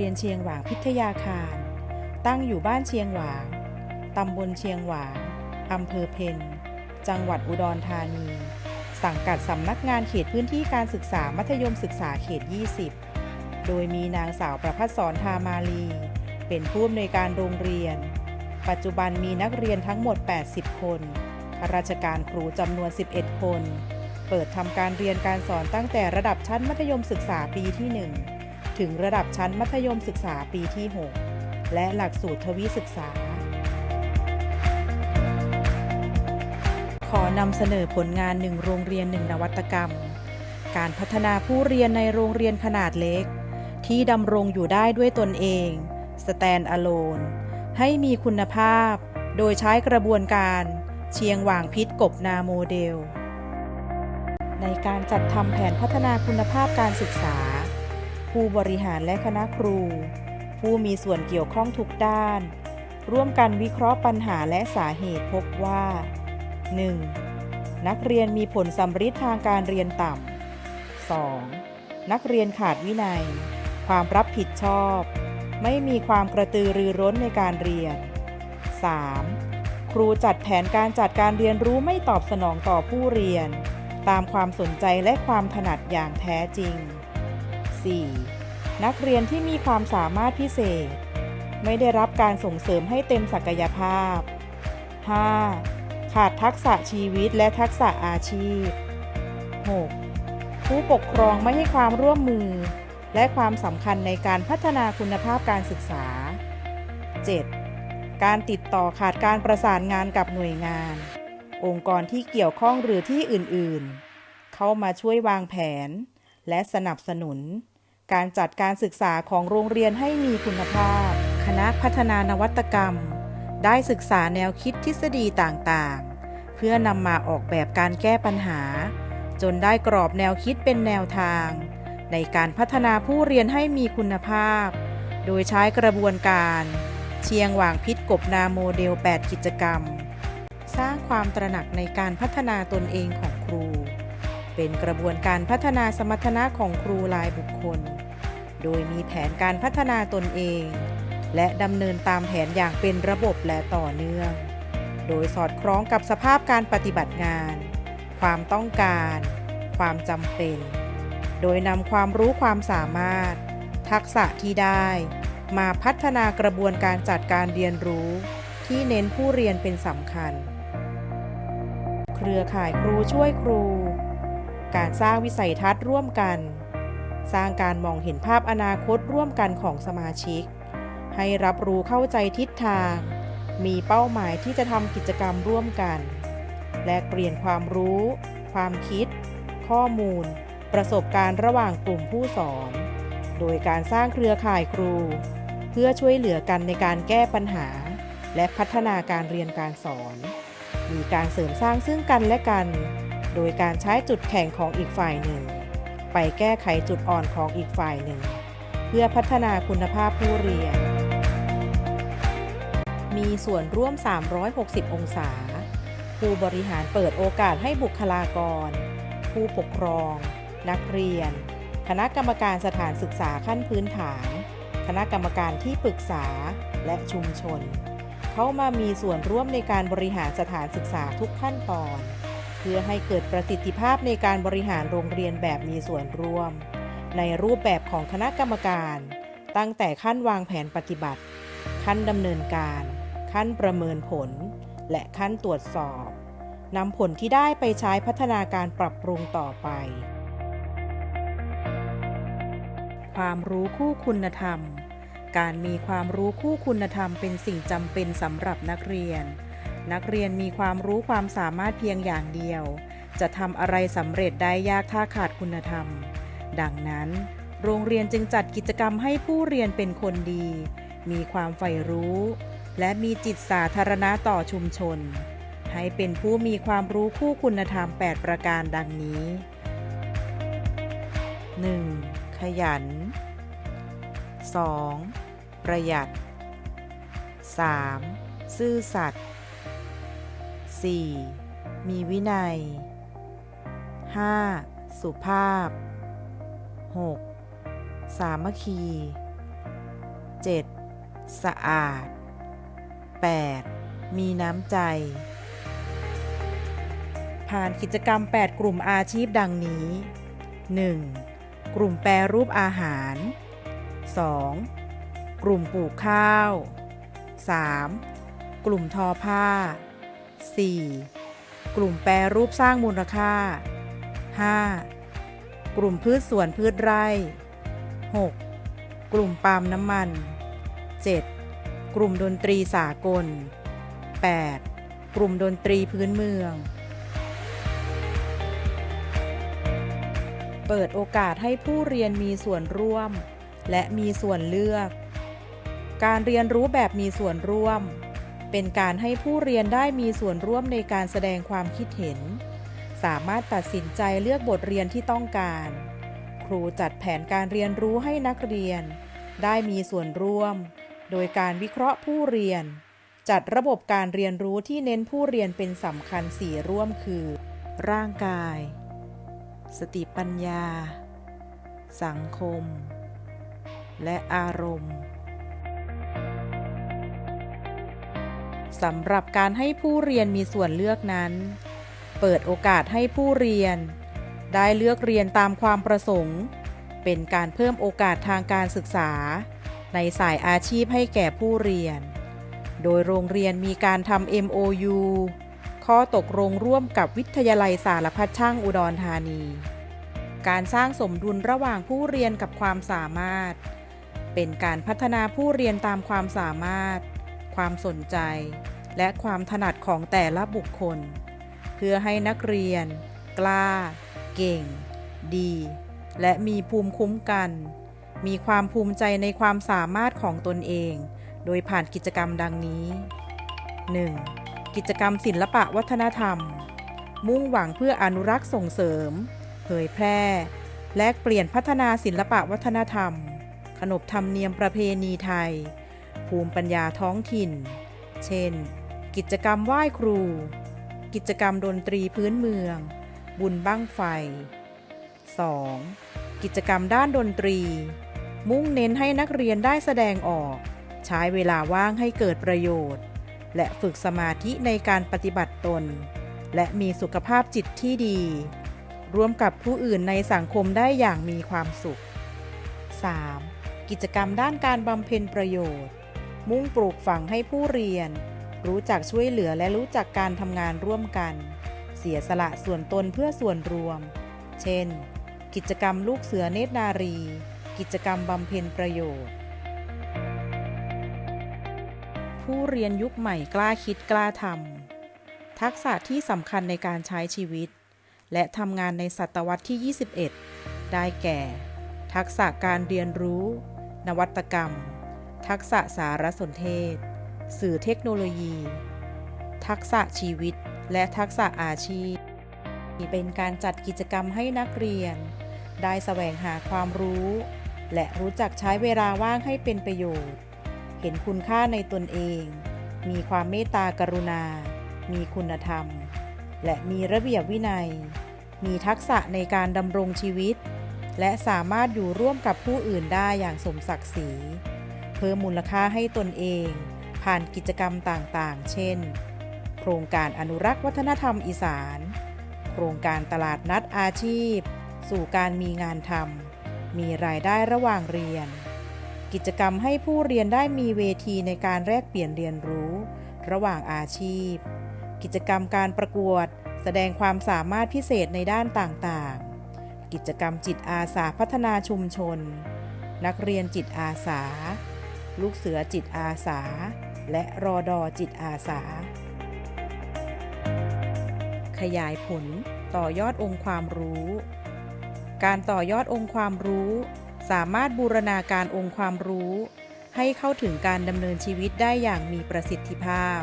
รียนเชียงหวางพิทยาคาร ตั้งอยู่บ้านเชียงหวาง ตำบลเชียงหวาง อำเภอเพนจังหวัดอุดรธานี สังกัดสำนักงานเขตพื้นที่การศึกษามัธยมศึกษาเขต 20 โดยมีนางสาวประพัฒสอนทามาลี เป็นผู้อำนวยการโรงเรียน ปัจจุบันมีนักเรียนทั้งหมด 80 คนข้าราชการครูจำนวน 11 คน เปิดทำการเรียนการสอนตั้งแต่ระดับชั้นมัธยมศึกษาปีที่ 1 ถึงระดับชั้นมัธยมศึกษาปีที่ 6 และหลักสูตรทวิศึกษา ขอนำเสนอผลงานหนึ่งโรงเรียนหนึ่งนวัตกรรม การพัฒนาผู้เรียนในโรงเรียนขนาดเล็ก ที่ดำรงอยู่ได้ด้วยตนเอง stand alone ให้มีคุณภาพ โดยใช้กระบวนการเชียงหว่างพิษกบนาโมเดล ในการจัดทำแผนพัฒนาคุณภาพการศึกษา ผู้บริหารและคณะครู ผู้มีส่วนเกี่ยวข้องทุกด้าน ร่วมกันวิเคราะห์ปัญหาและสาเหตุพบว่า 1. นักเรียนมีผลสัมฤทธิ์ทางการเรียนต่ำ 2. นักเรียนขาดวินัย ความรับผิดชอบ ไม่มีความกระตือรือร้นในการเรียน 3. ครูจัดแผนการจัดการเรียนรู้ไม่ตอบสนองต่อผู้เรียน ตามความสนใจและความถนัดอย่างแท้จริง 4. นักเรียนที่มีความสามารถพิเศษ ไม่ได้รับการส่งเสริมให้เต็มศักยภาพ 5. ขาดทักษะชีวิตและทักษะอาชีพ 6. ผู้ปกครองไม่ให้ความร่วมมือ และความสำคัญในการพัฒนาคุณภาพการศึกษา 7. การติดต่อขาดการประสานงานกับหน่วยงาน องค์กรที่เกี่ยวข้องหรือที่อื่นๆ เข้ามาช่วยวางแผน และสนับสนุน การจัดการศึกษาของโรงเรียนให้มีคุณภาพ คณะพัฒนานวัตกรรม ได้ศึกษาแนวคิดทฤษฎีต่างๆ เพื่อนำมาออกแบบการแก้ปัญหา จนได้กรอบแนวคิดเป็นแนวทาง ในการพัฒนาผู้เรียนให้มีคุณภาพ โดยใช้กระบวนการ เชียงหว่างพิษกบนาโมเดล 8 กิจกรรม สร้างความตระหนักในการพัฒนาตนเองของครู เป็นกระบวนการพัฒนาสมรรถนะของครูรายบุคคล โดยมีแผนการพัฒนาตนเอง และดำเนินตามแผนอย่างเป็นระบบและต่อเนื่อง โดยสอดคล้องกับสภาพการปฏิบัติงาน ความต้องการ ความจำเป็น โดยนำความรู้ความสามารถ ทักษะที่ได้ มาพัฒนากระบวนการจัดการเรียนรู้ ที่เน้นผู้เรียนเป็นสำคัญ เครือข่ายครูช่วยครู การสร้างวิสัยทัศน์ร่วมกัน สร้างการมองเห็นภาพอนาคตร่วมกันของสมาชิก ให้รับรู้เข้าใจทิศทาง มีเป้าหมายที่จะทำกิจกรรมร่วมกัน และเปลี่ยนความรู้ ความคิด ข้อมูล ประสบการณ์ระหว่างกลุ่มผู้สอน โดยการสร้างเครือข่ายครู เพื่อช่วยเหลือกันในการแก้ปัญหา และพัฒนาการเรียนการสอน มีการเสริมสร้างซึ่งกันและกัน โดยการใช้จุดแข็งของอีกฝ่ายหนึ่ง ไปแก้ไขจุดอ่อนของอีกฝ่ายหนึ่ง เพื่อพัฒนาคุณภาพผู้เรียน มีส่วนร่วม 360 องศา ผู้บริหารเปิดโอกาสให้บุคลากร ผู้ปกครอง นักเรียน คณะกรรมการสถานศึกษาขั้นพื้นฐาน คณะกรรมการที่ปรึกษาและชุมชน เข้ามามีส่วนร่วมในการบริหารสถานศึกษาทุกขั้นตอน เพื่อให้เกิดประสิทธิภาพในการบริหารโรงเรียนแบบมีส่วนร่วม ในรูปแบบของคณะกรรมการ ตั้งแต่ขั้นวางแผนปฏิบัติ ขั้นดำเนินการ ขั้นประเมินผล และขั้นตรวจสอบนำผลที่ได้ไปใช้พัฒนาการปรับปรุงต่อไป ความรู้คู่คุณธรรม การมีความรู้คู่คุณธรรมเป็นสิ่งจำเป็นสำหรับนักเรียน นักเรียนมีความรู้ความสามารถเพียงอย่างเดียว จะทำอะไรสำเร็จได้ยากถ้าขาดคุณธรรม ดังนั้น โรงเรียนจึงจัดกิจกรรมให้ผู้เรียนเป็นคนดี มีความใฝ่รู้ และมีจิตสาธารณะต่อชุมชน ให้เป็นผู้มีความรู้คู่คุณธรรม 8 ประการดังนี้ 1. ขยัน 2. ประหยัด 3. ซื่อสัตย์ 4. มีวินัย 5. สุภาพ 6. สามัคคี 7. สะอาด 8. มีน้ำใจ ผ่านกิจกรรม 8 กลุ่มอาชีพดังนี้ 1. กลุ่มแปรรูปอาหาร 2. กลุ่มปลูกข้าว 3. กลุ่มทอผ้า 4. กลุ่มแปรรูปสร้างมูลค่า 5. กลุ่มพืชสวนพืชไร่ 6. กลุ่มปาล์มน้ำมัน 7. กลุ่มดนตรีสากล 8. กลุ่มดนตรีพื้นเมือง เปิดโอกาสให้ผู้เรียนมีส่วนร่วม และมีส่วนเลือก การเรียนรู้แบบมีส่วนร่วม เป็นการให้ผู้เรียนได้มีส่วนร่วมในการแสดงความคิดเห็น สามารถตัดสินใจเลือกบทเรียนที่ต้องการ ครูจัดแผนการเรียนรู้ให้นักเรียน ได้มีส่วนร่วม โดยการวิเคราะห์ผู้เรียน จัดระบบการเรียนรู้ที่เน้นผู้เรียนเป็นสำคัญสี่ร่วมคือ ร่างกาย สติปัญญา สังคม และอารมณ์ สำหรับการให้ผู้เรียนมีส่วนเลือกนั้น เปิดโอกาสให้ผู้เรียน ได้เลือกเรียนตามความประสงค์ เป็นการเพิ่มโอกาสทางการศึกษา ในสายอาชีพให้แก่ผู้เรียน โดยโรงเรียนมีการทำ MOU ข้อตกลงร่วมกับวิทยาลัยสารพัดช่างอุดรธานี การสร้างสมดุลระหว่างผู้เรียนกับความสามารถ เป็นการพัฒนาผู้เรียนตามความสามารถ ความสนใจ และความถนัดของแต่ละบุคคล เพื่อให้นักเรียน กล้า เก่ง ดี และมีภูมิคุ้มกัน มีความภูมิใจในความสามารถของตนเอง โดยผ่านกิจกรรมดังนี้ 1. กิจกรรมศิลปะวัฒนธรรม มุ่งหวังเพื่ออนุรักษ์ส่งเสริม เผยแพร่ และเปลี่ยนพัฒนาศิลปะวัฒนธรรม ขนบธรรมเนียมประเพณีไทย ภูมิปัญญาท้องถิ่น เช่น กิจกรรมไหว้ครู กิจกรรมดนตรีพื้นเมือง บุญบั้งไฟ 2. กิจกรรมด้านดนตรี มุ่งเน้นให้นักเรียนได้แสดงออก ใช้เวลาว่างให้เกิดประโยชน์ และฝึกสมาธิในการปฏิบัติตน และมีสุขภาพจิตที่ดี ร่วมกับผู้อื่นในสังคมได้อย่างมีความสุข 3. กิจกรรมด้านการบำเพ็ญประโยชน์ มุ่งปลูกฝังให้ผู้เรียน รู้จักช่วยเหลือและรู้จักการทำงานร่วมกัน เสียสละส่วนตนเพื่อส่วนรวม เช่น กิจกรรมลูกเสือเนตรนารี กิจกรรมบำเพ็ญประโยชน์ ผู้เรียนยุคใหม่กล้าคิดกล้าทำทักษะที่สำคัญในการใช้ชีวิต และทำงานในศตวรรษที่ 21 ได้แก่ ทักษะการเรียนรู้ นวัตกรรม ทักษะสารสนเทศ สื่อเทคโนโลยี ทักษะชีวิต และทักษะอาชีพ เป็นการจัดกิจกรรมให้นักเรียน ได้แสวงหาความรู้ และรู้จักใช้เวลาว่างให้เป็นประโยชน์ เห็นคุณค่าในตนเอง มีความเมตตากรุณา มีคุณธรรม และมีระเบียบวินัย มีทักษะในการดำรงชีวิต และสามารถอยู่ร่วมกับผู้อื่นได้อย่างสมศักดิ์ศรี เพิ่มมูลค่าให้ตนเอง ผ่านกิจกรรมต่างๆ เช่น โครงการอนุรักษ์วัฒนธรรมอีสาน โครงการตลาดนัดอาชีพ สู่การมีงานทำมีรายได้ระหว่างเรียน กิจกรรมให้ผู้เรียนได้มีเวทีในการแลกเปลี่ยนเรียนรู้ ระหว่างอาชีพ กิจกรรมการประกวด แสดงความสามารถพิเศษในด้านต่างๆ กิจกรรมจิตอาสาพัฒนาชุมชนนักเรียนจิตอาสา ลูกเสือจิตอาสา และรอดอจิตอาสา ขยายผลต่อยอดองค์ความรู้ การต่อยอดองค์ความรู้ สามารถบูรณาการองค์ความรู้ ให้เข้าถึงการดำเนินชีวิตได้อย่างมีประสิทธิภาพ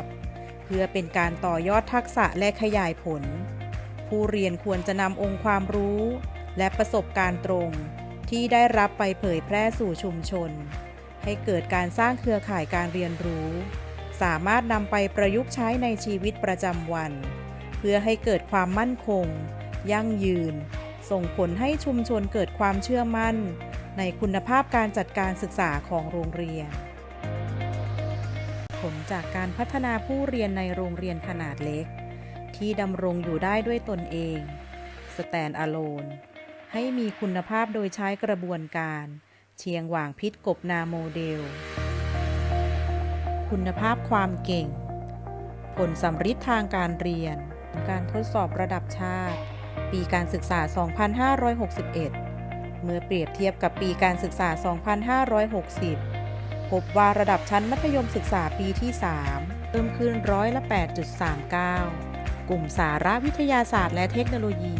เพื่อเป็นการต่อยอดทักษะและขยายผล ผู้เรียนควรจะนำองค์ความรู้ และประสบการณ์ตรงที่ได้รับไปเผยแพร่สู่ชุมชน ให้เกิดการสร้างเครือข่ายการเรียนรู้ สามารถนำไปประยุกต์ใช้ในชีวิตประจำวัน เพื่อให้เกิดความมั่นคง ยั่งยืน ส่งผลให้ชุมชนเกิดความเชื่อมั่น ในคุณภาพการจัดการศึกษาของโรงเรียน ผลจากการพัฒนาผู้เรียนในโรงเรียนขนาดเล็ก ที่ดำรงอยู่ได้ด้วยตนเอง stand alone ให้มีคุณภาพโดยใช้กระบวนการ เชียงหว่างพิษกบนาโมเดล คุณภาพความเก่ง ผลสำฤทธิ์ทางการเรียน การทดสอบระดับชาติ ปีการศึกษา 2561 เมื่อเปรียบเทียบกับปีการศึกษา 2560 พบว่าระดับชั้นมัธยมศึกษาปีที่ 3 เพิ่มขึ้นร้อยละ 8.39 กลุ่มสาระวิทยาศาสตร์และเทคโนโลยี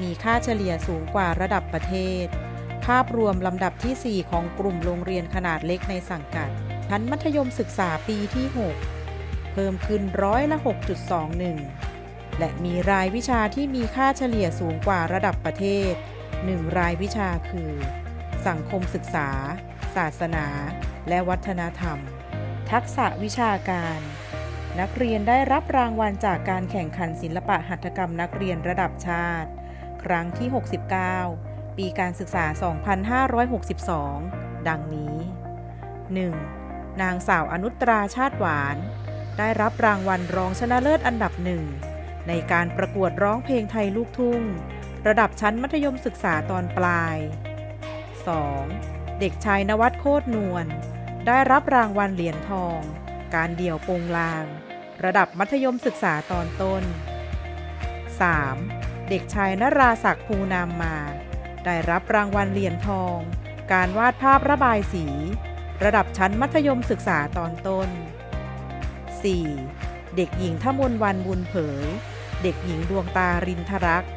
มีค่าเฉลี่ยสูงกว่าระดับประเทศ ภาพรวมลำดับที่ 4 ของกลุ่มโรงเรียนขนาดเล็กในสังกัดชั้นมัธยมศึกษาปีที่ 6 เพิ่มขึ้นร้อยละ 6.21 และมีรายวิชาที่มีค่าเฉลี่ยสูงกว่าระดับประเทศ 1 รายวิชาคือ สังคมศึกษา ศาสนา และวัฒนธรรม ทักษะวิชาการ นักเรียนได้รับรางวัลจากการแข่งขันศิลปะหัตถกรรมนักเรียนระดับชาติ ครั้งที่ 69 ปีการศึกษา 2562 ดังนี้ 1. นางสาวอนุตราชาติหวาน ได้รับรางวัลรองชนะเลิศอันดับหนึ่ง ในการประกวดร้องเพลงไทยลูกทุ่ง ระดับชั้นมัธยมศึกษาตอนปลาย 2. เด็กชายนวัดโคตรนวล ได้รับรางวัลเหรียญทอง การเดี่ยวโปงลาง ระดับมัธยมศึกษาตอนต้น 3. เด็กชายนราศักดิ์ภูนามมา ได้รับรางวัลเหรียญทอง การวาดภาพระบายสี ระดับชั้นมัธยมศึกษาตอนต้น 4. เด็กหญิงทมนวันบุญเผย เด็กหญิงดวงตารินทรักษ์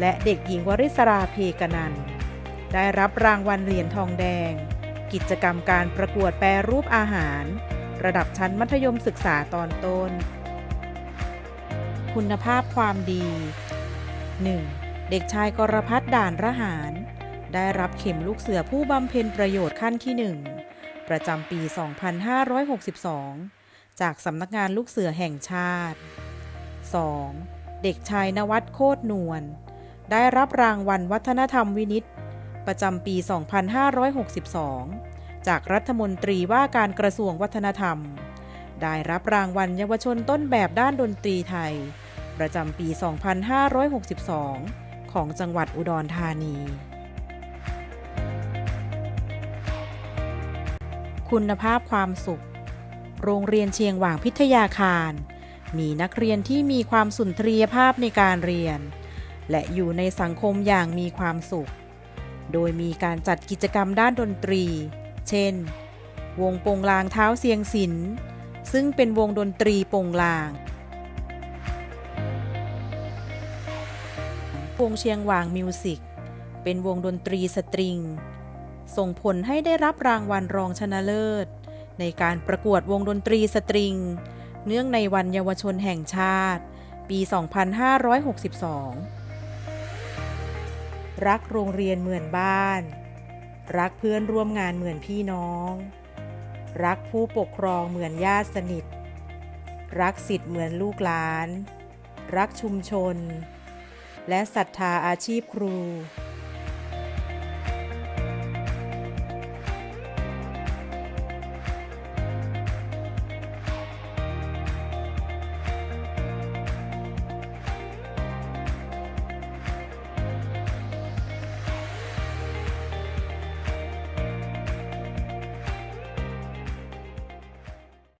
และเด็กหญิงวริศราเพกนัน ได้รับรางวัลเหรียญทองแดง กิจกรรมการประกวดแปรรูปอาหาร ระดับชั้นมัธยมศึกษาตอนต้น คุณภาพความดี 1. เด็กชายกรพัฒน์ด่านระหาร ได้รับเข็มลูกเสือผู้บำเพ็ญประโยชน์ขั้นที่ 1 ประจำปี 2562 จากสำนักงานลูกเสือแห่งชาติ 2. เด็กชายนวัดโคตรนวล ได้รับรางวัลวัฒนธรรมวินิต ประจำปี 2562 จากรัฐมนตรีว่าการกระทรวงวัฒนธรรม ได้รับรางวัลเยาวชนต้นแบบด้านดนตรีไทย ประจำปี 2562 ของจังหวัดอุดรธานี คุณภาพความสุข โรงเรียนเชียงหว่างพิทยาคาร มีนักเรียนที่มีความสุนทรียภาพในการเรียน และอยู่ในสังคมอย่างมีความสุข โดยมีการจัดกิจกรรมด้านดนตรี เช่น วงโปงลางเท้าเสียงศิลป์ซึ่งเป็นวงดนตรีโปงลาง วงเชียงหว่างมิวสิกเป็นวงดนตรีสตริง ส่งผลให้ได้รับรางวัลรองชนะเลิศ ในการประกวดวงดนตรีสตริง เนื่องในวันเยาวชนแห่งชาติ ปี 2562 รักโรงเรียนเหมือนบ้าน รักเพื่อนร่วมงานเหมือนพี่น้อง รักผู้ปกครองเหมือนญาติสนิท รักสิทธิ์เหมือนลูกหลาน รักชุมชน และศรัทธาอาชีพครู